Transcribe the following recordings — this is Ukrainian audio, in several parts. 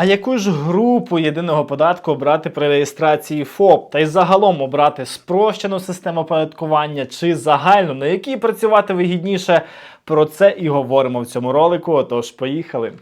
А яку ж групу єдиного податку обрати при реєстрації ФОП? Та й загалом обрати спрощену систему оподаткування чи загальну, на якій працювати вигідніше? Про це і говоримо в цьому ролику. Отож, поїхали.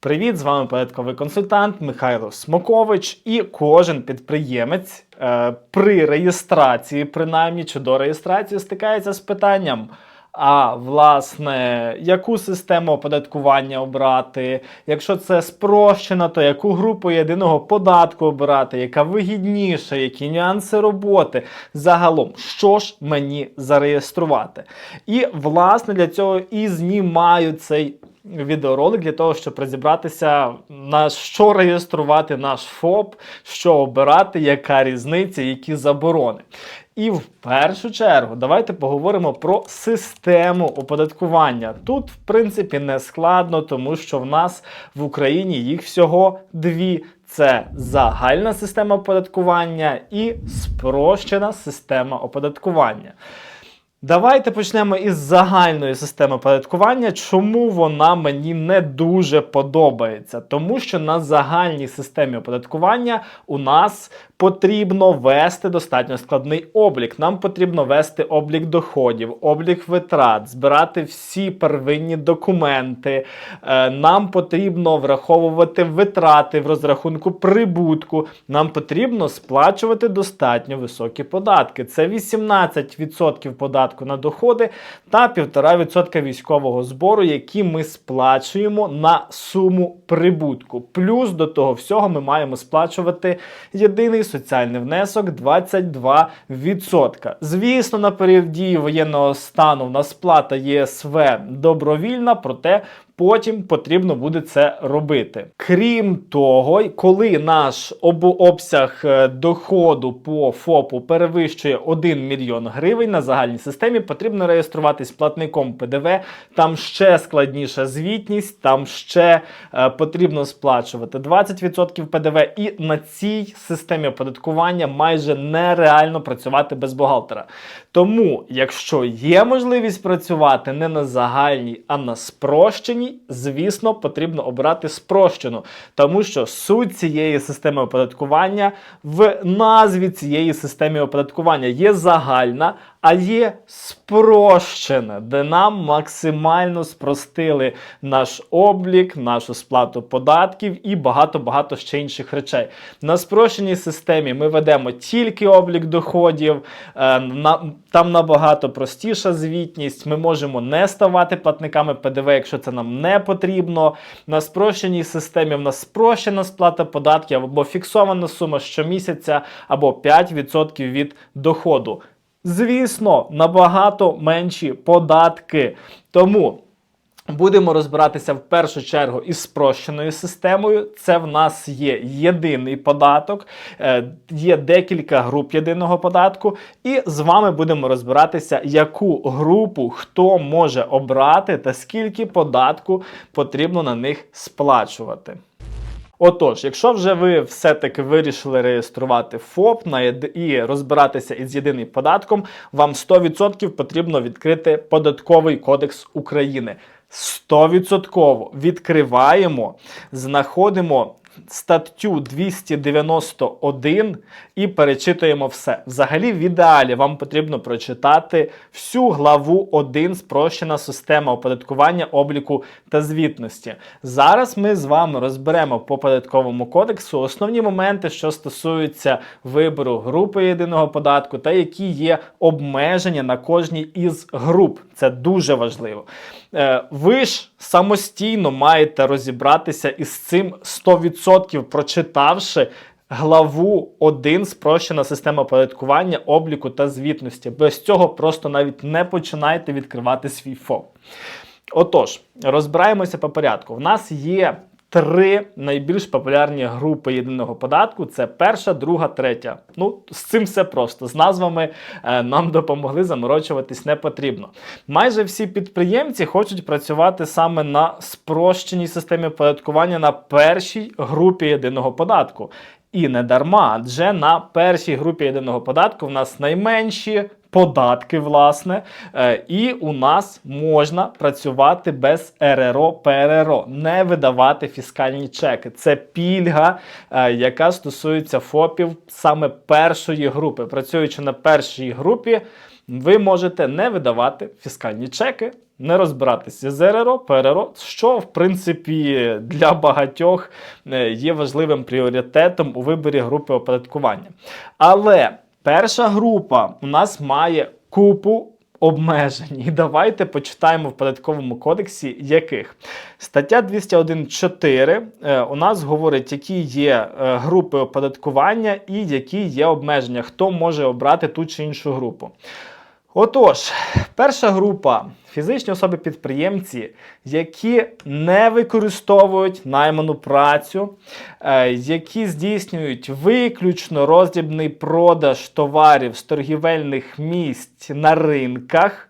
Привіт, з вами податковий консультант Михайло Смокович. І кожен підприємець е, при реєстрації, принаймні чи до реєстрації, стикається з питанням. А власне, яку систему оподаткування обрати? Якщо це спрощено, то яку групу єдиного податку обирати, яка вигідніша, які нюанси роботи? Загалом, що ж мені зареєструвати? І власне для цього і знімаю цей відеоролик для того, щоб розібратися, на що реєструвати наш ФОП, що обирати, яка різниця, які заборони. І в першу чергу давайте поговоримо про систему оподаткування. Тут, в принципі, не складно, тому що в нас в Україні їх всього дві. Це загальна система оподаткування і спрощена система оподаткування. Давайте почнемо із загальної системи оподаткування. Чому вона мені не дуже подобається? Тому що на загальній системі оподаткування у нас потрібно вести достатньо складний облік. Нам потрібно вести облік доходів, облік витрат, збирати всі первинні документи. Е, Нам потрібно враховувати витрати в розрахунку прибутку. Нам потрібно сплачувати достатньо високі податки. Це 18% податку на доходи та 1,5% військового збору, які ми сплачуємо на суму прибутку. Плюс до того всього ми маємо сплачувати єдиний соціальний внесок 22%. Звісно, на період дії воєнного стану в нас сплата ЄСВ добровільна, проте Потім потрібно буде це робити. Крім того, коли наш обсяг е, доходу по ФОПу перевищує 1 мільйон гривень на загальній системі, потрібно реєструватись платником ПДВ. Там ще складніша звітність, там ще е, потрібно сплачувати 20% ПДВ. І на цій системі оподаткування майже нереально працювати без бухгалтера. Тому, якщо є можливість працювати не на загальній, а на спрощеній, звісно, потрібно обрати спрощену, тому що суть цієї системи оподаткування в назві цієї системи оподаткування є загальна, а є спрощена, де нам максимально спростили наш облік, нашу сплату податків і багато-багато ще інших речей. На спрощеній системі ми ведемо тільки облік доходів, е, на, там набагато простіша звітність. Ми можемо не ставати платниками ПДВ, якщо це нам не потрібно. На спрощеній системі в нас спрощена сплата податків або фіксована сума щомісяця, або 5% від доходу. Звісно, набагато менші податки. Тому будемо розбиратися в першу чергу із спрощеною системою. Це в нас є єдиний податок, е, є декілька груп єдиного податку. І з вами будемо розбиратися, яку групу хто може обрати та скільки податку потрібно на них сплачувати. Отож, якщо вже ви все-таки вирішили реєструвати ФОП на і розбиратися із єдиним податком, вам 100% потрібно відкрити податковий кодекс України. 100% відкриваємо, знаходимо статтю 291 і перечитуємо все. Взагалі, в ідеалі вам потрібно прочитати всю главу 1 спрощена система оподаткування обліку та звітності. Зараз ми з вами розберемо по податковому кодексу основні моменти, що стосуються вибору групи єдиного податку та які є обмеження на кожній із груп. Це дуже важливо. Е, Ви ж самостійно маєте розібратися із цим 100% прочитавши главу 1 спрощена система оподаткування, обліку та звітності. Без цього просто навіть не починайте відкривати свій ФОП. Отож, розбираємося по порядку. В нас є три найбільш популярні групи єдиного податку: це перша, друга, третя. Ну, з цим все просто. З назвами е, нам допомогли заморочуватись не потрібно. Майже всі підприємці хочуть працювати саме на спрощеній системі оподаткування на першій групі єдиного податку. І не дарма, адже на першій групі єдиного податку в нас найменші податки, власне, е, і у нас можна працювати без РРО ПРРО, не видавати фіскальні чеки. Це пільга, е, яка стосується ФОПів саме першої групи. Працюючи на першій групі, ви можете не видавати фіскальні чеки. Не розбиратися з РРО, ПРРО, що в принципі для багатьох е, є важливим пріоритетом у виборі групи оподаткування. Але перша група у нас має купу обмежень. І давайте почитаємо в податковому кодексі яких. Стаття 201.4 е, у нас говорить, які є е, групи оподаткування і які є обмеження, хто може обрати ту чи іншу групу. Отож, перша група фізичні особи-підприємці, які не використовують найману працю, е, які здійснюють виключно роздрібний продаж товарів з торгівельних місць на ринках.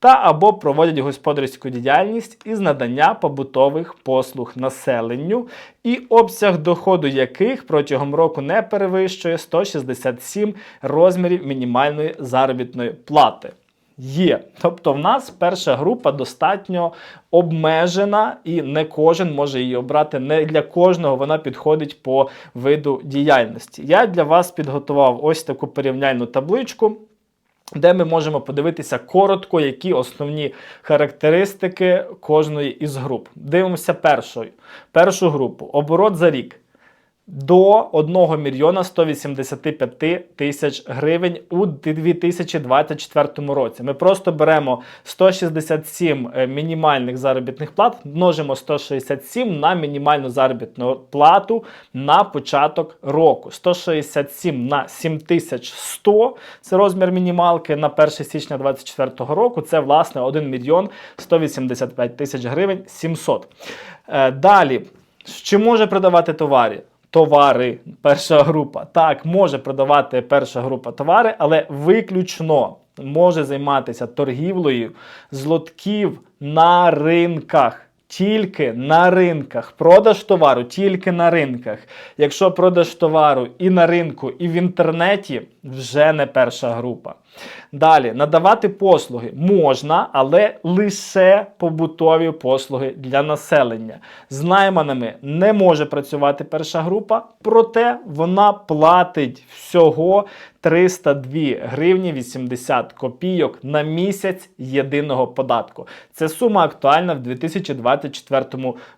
Та або проводять господарську діяльність із надання побутових послуг населенню, і обсяг доходу яких протягом року не перевищує 167 розмірів мінімальної заробітної плати. Є. Тобто, в нас перша група достатньо обмежена, і не кожен може її обрати. Не для кожного вона підходить по виду діяльності. Я для вас підготував ось таку порівняльну табличку. Де ми можемо подивитися коротко, які основні характеристики кожної із груп. Дивимося першою. першу групу. Оборот за рік до 1 мільйона 185 тисяч гривень у 2024 році. Ми просто беремо 167 е, мінімальних заробітних плат, множимо 167 на мінімальну заробітну плату на початок року. 167 на 7100 це розмір мінімалки на 1 січня 2024 року. Це власне 1 мільйон 185 тисяч гривень 700. Е, далі, чи може продавати товари? Товари, перша група. Так, може продавати перша група товари, але виключно може займатися торгівлею злотків на ринках. Тільки на ринках. Продаж товару тільки на ринках. Якщо продаж товару і на ринку, і в інтернеті, вже не перша група. Далі, надавати послуги можна, але лише побутові послуги для населення. З найманими не може працювати перша група, проте вона платить всього 302 гривні 80 копійок на місяць єдиного податку. Це сума актуальна в 2024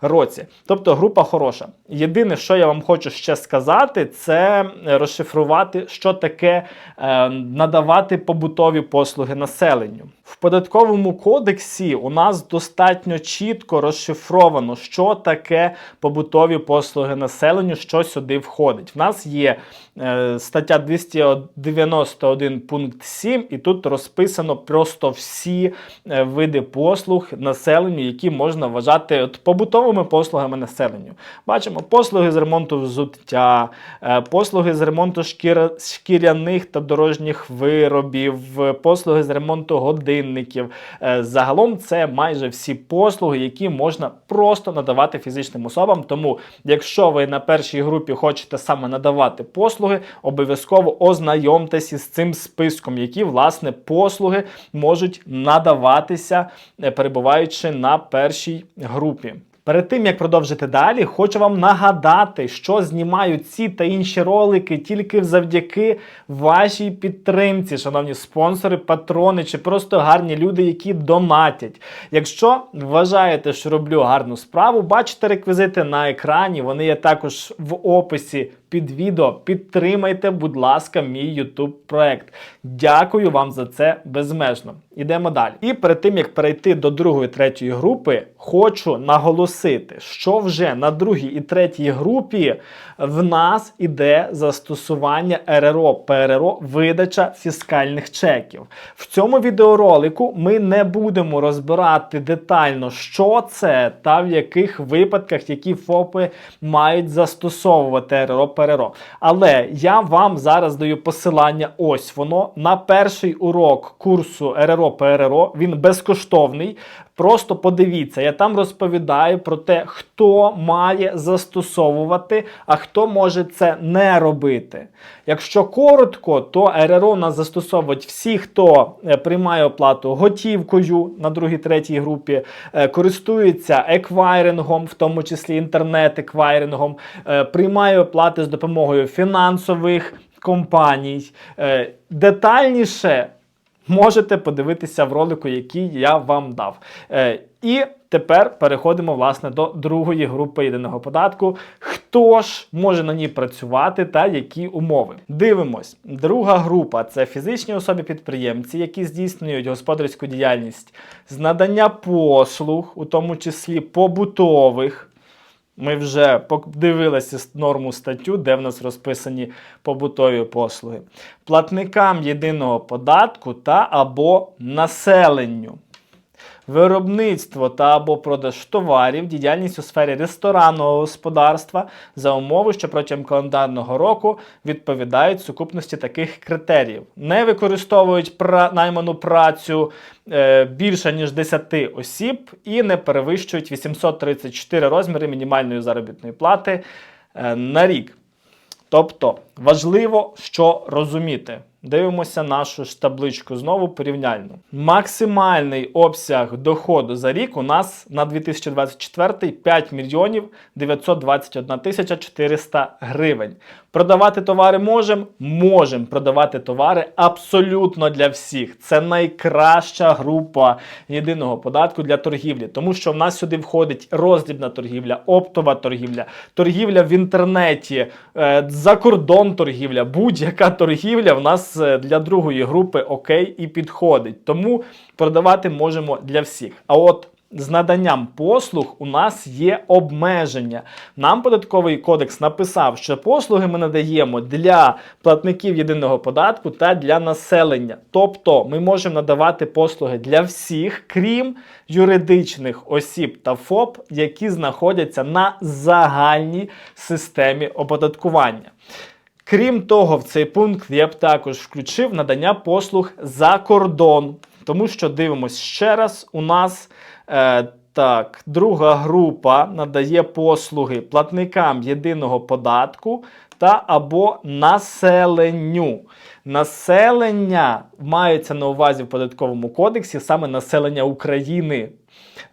році. Тобто група хороша. Єдине, що я вам хочу ще сказати, це розшифрувати, що таке е, надавати побутові послуги населенню. В податковому кодексі у нас достатньо чітко розшифровано, що таке побутові послуги населенню, що сюди входить. В нас є е, стаття 291 пункт 7, і тут розписано просто всі е, види послуг населенню, які можна вважати от, побутовими послугами населенню. Бачимо послуги з ремонту взуття, е, послуги з ремонту шкір... шкіряних та дорожніх виробів, послуги з ремонту годинників. Е, загалом це майже всі послуги, які можна просто надавати фізичним особам. Тому, якщо ви на першій групі хочете саме надавати послуги, обов'язково ознайомтеся з цим списком, які власне послуги можуть надаватися, е, перебуваючи на першій групі. Перед тим як продовжити далі, хочу вам нагадати, що знімаю ці та інші ролики тільки завдяки вашій підтримці, шановні спонсори, патрони чи просто гарні люди, які донатять. Якщо вважаєте, що роблю гарну справу, бачите реквізити на екрані. Вони є також в описі під відео. Підтримайте, будь ласка, мій YouTube проект. Дякую вам за це безмежно. Ідемо далі. І перед тим як перейти до другої третьої групи, хочу наголосити, що вже на другій і третій групі в нас іде застосування РРО, ПРРО, видача фіскальних чеків. В цьому відеоролику ми не будемо розбирати детально, що це та в яких випадках які ФОПи мають застосовувати РРО, ПРРО. Але я вам зараз даю посилання. Ось воно на перший урок курсу РРО про ПРРО. Він безкоштовний. Просто подивіться, я там розповідаю про те, хто має застосовувати, а хто може це не робити. Якщо коротко, то РРО нас застосовують всі, хто е, приймає оплату готівкою на другій, третій групі, е, користується еквайрингом, в тому числі інтернет-еквайрингом, е, приймає оплати з допомогою фінансових компаній. Детальніше можете подивитися в ролику, який я вам дав. Е, і тепер переходимо власне до другої групи єдиного податку. Хто ж може на ній працювати та які умови? Дивимось. Друга група це фізичні особи-підприємці, які здійснюють господарську діяльність з надання послуг, у тому числі побутових. Ми вже подивилися норму статтю, де в нас розписані побутові послуги. Платникам єдиного податку та або населенню. Виробництво та або продаж товарів, діяльність у сфері ресторанного господарства за умови, що протягом календарного року відповідають сукупності таких критеріїв. Не використовують пра- найману працю е, більше ніж 10 осіб і не перевищують 834 розміри мінімальної заробітної плати е, на рік. Тобто важливо, що розуміти. Дивимося нашу ж табличку знову порівняльну. Максимальний обсяг доходу за рік у нас на 2024 5 мільйонів 921 тисяча 400 гривень. Продавати товари можемо? Можемо продавати товари абсолютно для всіх. Це найкраща група єдиного податку для торгівлі, тому що в нас сюди входить роздрібна торгівля, оптова торгівля, торгівля в інтернеті, е, закордон торгівля, будь-яка торгівля в нас е, для другої групи окей і підходить. Тому продавати можемо для всіх. А от з наданням послуг у нас є обмеження. Нам податковий кодекс написав, що послуги ми надаємо для платників єдиного податку та для населення. Тобто ми можемо надавати послуги для всіх, крім юридичних осіб та ФОП, які знаходяться на загальній системі оподаткування. Крім того, в цей пункт я б також включив надання послуг за кордон. Тому що дивимось ще раз, у нас е, так, друга група надає послуги платникам єдиного податку та або населенню. Населення мається на увазі в податковому кодексі саме населення України.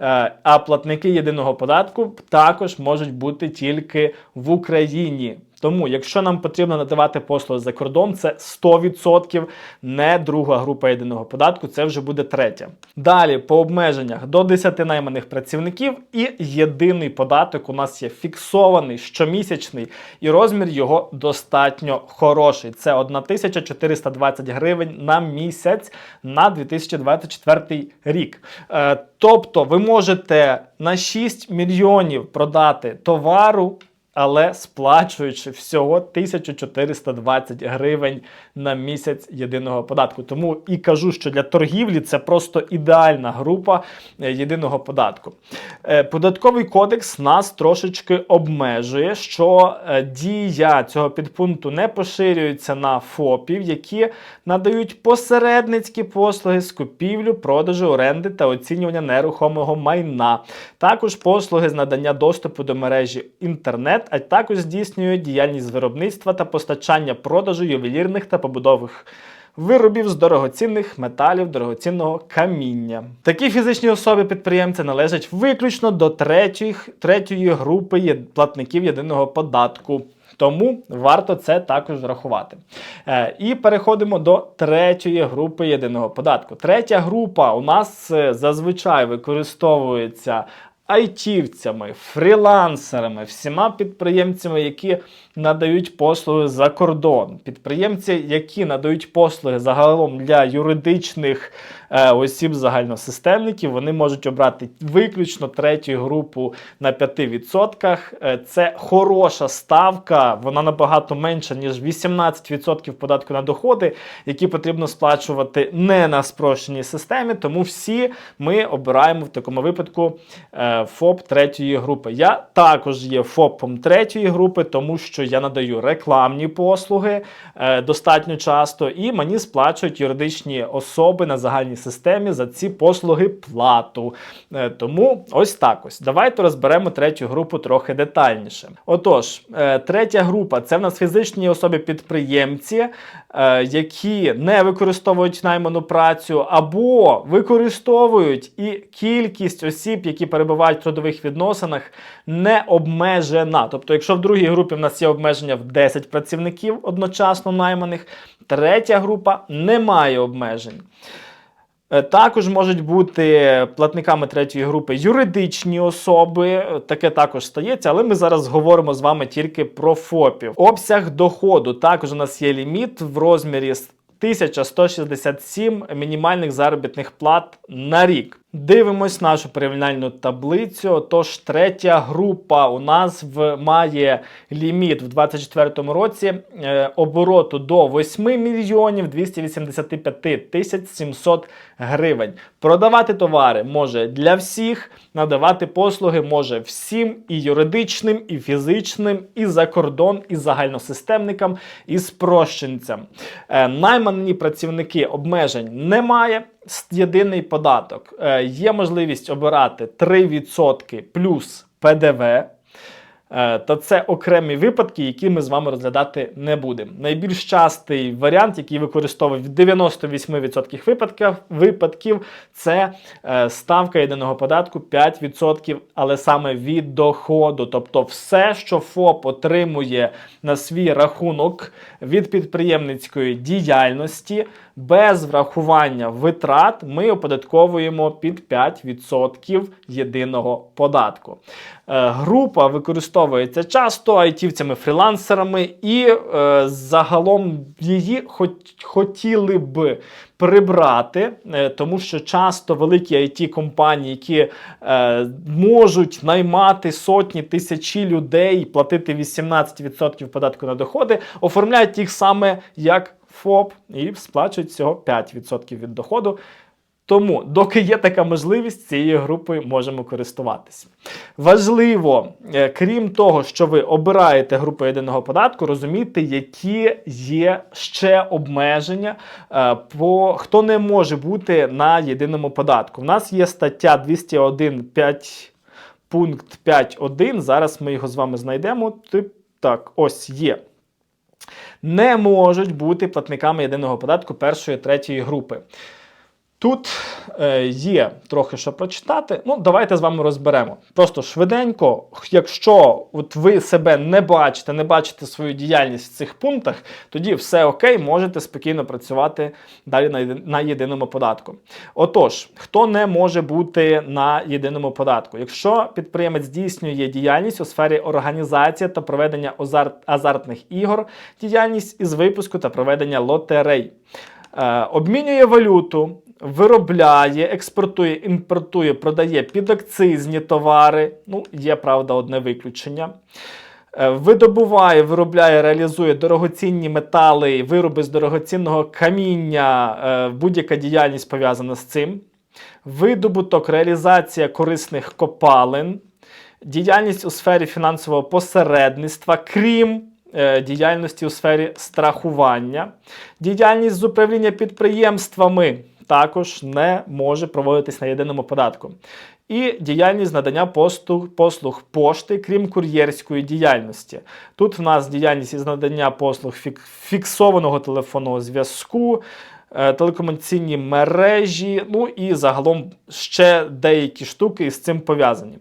Е, А платники єдиного податку також можуть бути тільки в Україні. Тому, якщо нам потрібно надавати послуги за кордон, це 100% не друга група єдиного податку, це вже буде третя. Далі по обмеженнях до 10 найманих працівників і єдиний податок у нас є фіксований щомісячний, і розмір його достатньо хороший. Це 1420 гривень на місяць на 2024 рік. Е, тобто ви можете на 6 мільйонів продати товару але сплачуючи всього 1420 гривень на місяць єдиного податку. Тому і кажу, що для торгівлі це просто ідеальна група е, єдиного податку. Е, Податковий кодекс нас трошечки обмежує, що е, дія цього підпункту не поширюється на ФОПів, які надають посередницькі послуги з купівлю, продажу, оренди та оцінювання нерухомого майна. Також послуги з надання доступу до мережі інтернет, а також здійснюють діяльність з виробництва та постачання продажу ювелірних та побудових. Виробів з дорогоцінних металів, дорогоцінного каміння. Такі фізичні особи-підприємці належать виключно до третьої, третьої групи платників єдиного податку. Тому варто це також врахувати. Е, і переходимо до третьої групи єдиного податку. Третя група у нас е, зазвичай використовується айтівцями, фрілансерами, всіма підприємцями, які надають послуги за кордон. Підприємці, які надають послуги загалом для юридичних осіб загальносистемників, вони можуть обрати виключно третю групу на 5%. Е, Це хороша ставка, вона набагато менша, ніж 18% податку на доходи, які потрібно сплачувати не на спрощеній системі. Тому всі ми обираємо в такому випадку е, е, ФОП третьої групи. Я також є ФОПом третьої групи, тому що я надаю рекламні послуги е, достатньо часто, і мені сплачують юридичні особи на загальній системі за ці послуги плату. Е, тому ось так ось. Давайте розберемо третю групу трохи детальніше. Отож, е, третя група це в нас фізичні особи-підприємці, е, які не використовують найману працю або використовують і кількість осіб, які перебувають в трудових відносинах, не обмежена. Тобто, якщо в другій групі в нас є обмеження в 10 працівників одночасно найманих, третя група не має обмежень. Е, Також можуть бути платниками третьої групи юридичні особи. Е, Таке також стається, але ми зараз говоримо з вами тільки про ФОПів. Обсяг доходу також у нас є ліміт в розмірі 1167 мінімальних заробітних плат на рік. Дивимось нашу порівняльну таблицю. Тож третя група у нас в має ліміт в 2024 році е, обороту до 8 мільйонів 285 тисяч 700 гривень. Продавати товари може для всіх, надавати послуги може всім і юридичним, і фізичним, і за кордон, і загальносистемникам, і спрощенцям. Е, наймані працівники обмежень немає. Єдиний податок. Е, є можливість обирати 3% плюс ПДВ. Е, Та це окремі випадки, які ми з вами розглядати не будемо. Найбільш частий варіант, який використовують в 98% випадків, випадків, це е, ставка єдиного податку 5%, але саме від доходу. Тобто, все, що ФОП отримує на свій рахунок від підприємницької діяльності, без врахування витрат, ми оподатковуємо під 5% єдиного податку. Е, Група використовується часто айтівцями, фрілансерами, і е, загалом її хот- хотіли б прибрати, е, тому що часто великі it компанії, які е, можуть наймати сотні тисячі людей, платити 18% податку на доходи, оформляють їх саме як ФОП і сплачують всього 5% від доходу. Тому, доки є така можливість, цією групою можемо користуватися. Важливо, е, крім того, що ви обираєте групу єдиного податку, розуміти, які є ще обмеження, е, по хто не може бути на єдиному податку. У нас є стаття 201.5 пункт 5.1. Зараз ми його з вами знайдемо. Тип- Так, ось є не можуть бути платниками єдиного податку першої третьої групи. Тут е, є трохи що прочитати. Ну, давайте з вами розберемо. Просто швиденько, якщо от ви себе не бачите, не бачите свою діяльність в цих пунктах, тоді все окей, можете спокійно працювати далі на, на єдиному податку. Отож, хто не може бути на єдиному податку? Якщо підприємець здійснює діяльність у сфері організації та проведення азарт, азартних ігор, діяльність із випуску та проведення лотерей, е, обмінює валюту, виробляє, експортує, імпортує, продає підакцизні товари. Ну, є правда, одне виключення. Е, Видобуває, виробляє, реалізує дорогоцінні метали, вироби з дорогоцінного каміння, е, будь-яка діяльність пов'язана з цим. Видобуток, реалізація корисних копалин, діяльність у сфері фінансового посередництва, крім е, діяльності у сфері страхування, діяльність з управління підприємствами також не може проводитись на єдиному податку. І діяльність надання послуг, послуг пошти, крім кур'єрської діяльності. Тут в нас діяльність із надання послуг фік- фіксованого телефонного зв'язку, е, телекомунікаційні мережі, ну і загалом ще деякі штуки з цим пов'язані.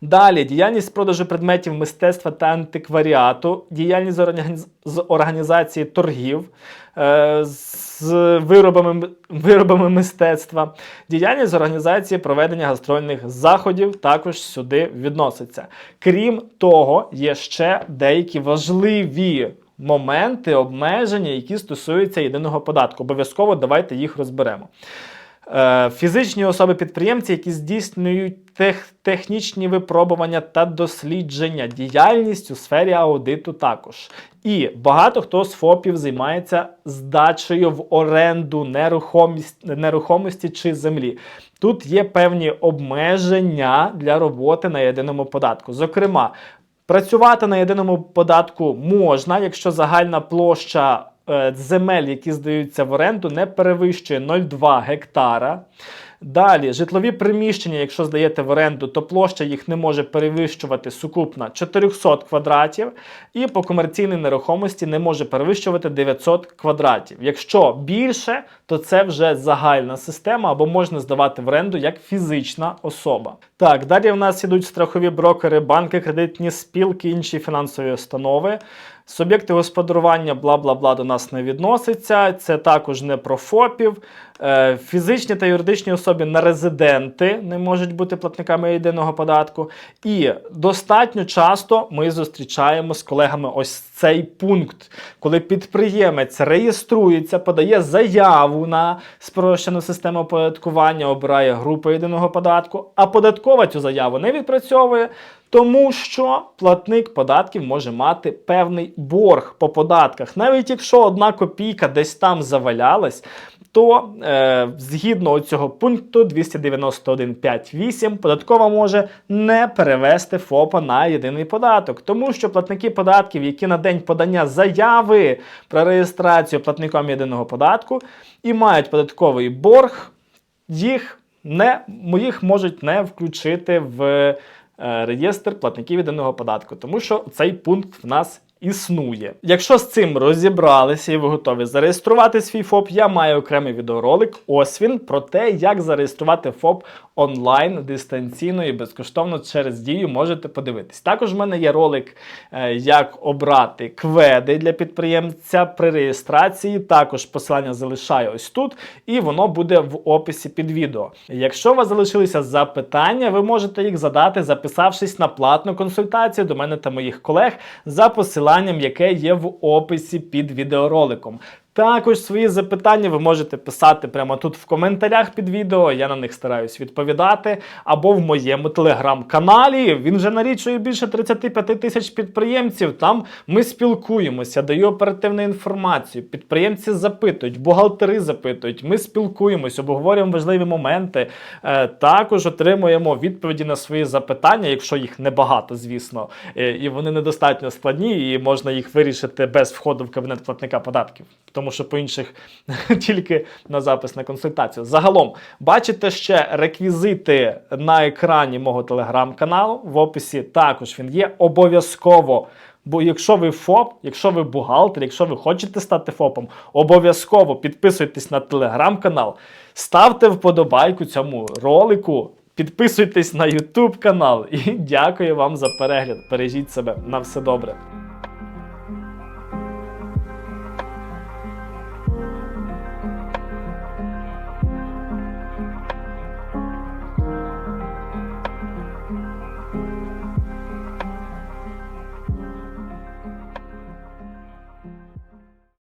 Далі діяльність продажу предметів мистецтва та антикваріату, діяльність з організації торгів е, з виробами, виробами мистецтва, діяльність з організації проведення гастрольних заходів також сюди відноситься. Крім того, є ще деякі важливі моменти обмеження, які стосуються єдиного податку. Обов'язково давайте їх розберемо. Е, Фізичні особи-підприємці, які здійснюють тех, технічні випробування та дослідження, діяльність у сфері аудиту також. І багато хто з ФОПів займається здачею в оренду нерухомість, нерухомості чи землі. тут є певні обмеження для роботи на єдиному податку. Зокрема, працювати на єдиному податку можна, якщо загальна площа земель, які здаються в оренду, не перевищує 0,2 гектара. Далі, житлові приміщення, якщо здаєте в оренду, то площа їх не може перевищувати сукупна 400 квадратів, і по комерційній нерухомості не може перевищувати 900 квадратів. Якщо більше, то це вже загальна система або можна здавати в оренду як фізична особа. Так, далі в нас ідуть страхові брокери, банки, кредитні спілки, інші фінансові установи. Суб'єкти господарювання, бла бла бла до нас не відноситься. Це також не про ФОПів. Е, Фізичні та юридичні особи на резиденти не можуть бути платниками єдиного податку. І достатньо часто ми зустрічаємо з колегами ось цей пункт, коли підприємець реєструється, подає заяву на спрощену систему оподаткування, обирає групу єдиного податку, а податкова цю заяву не відпрацьовує. Тому що платник податків може мати певний борг по податках. Навіть якщо одна копійка десь там завалялась, то е, згідно цього пункту 291.5.8 податкова може не перевести ФОПа на єдиний податок, тому що платники податків, які на день подання заяви про реєстрацію платником єдиного податку і мають податковий борг, їх не їх можуть не включити в е, реєстр платників єдиного податку, тому що цей пункт в нас існує. Якщо з цим розібралися і ви готові зареєструвати свій ФОП, я маю окремий відеоролик. Ось він про те, як зареєструвати ФОП онлайн дистанційно і безкоштовно через дію можете подивитись. Також в мене є ролик, е, як обрати кведи для підприємця при реєстрації. Також посилання залишаю ось тут, і воно буде в описі під відео. Якщо у вас залишилися запитання, ви можете їх задати, записавшись на платну консультацію до мене та моїх колег за посиланням, яке є в описі під відеороликом. Також свої запитання ви можете писати прямо тут в коментарях під відео. Я на них стараюсь відповідати. Або в моєму телеграм-каналі. Він вже налічує більше 35 тисяч підприємців. Там ми спілкуємося, даю оперативну інформацію. Підприємці запитують, бухгалтери запитують. Ми спілкуємось, обговорюємо важливі моменти. Е, також отримуємо відповіді на свої запитання, якщо їх небагато, звісно, е, і вони недостатньо складні, і можна їх вирішити без входу в кабінет платника податків тому що по інших тільки на запис на консультацію. Загалом, бачите ще реквізити на екрані мого телеграм-каналу. В описі також він є обов'язково. Бо якщо ви ФОП, якщо ви бухгалтер, якщо ви хочете стати ФОПом, обов'язково підписуйтесь на телеграм-канал, ставте вподобайку цьому ролику, підписуйтесь на YouTube канал і дякую вам за перегляд. Бережіть себе на все добре.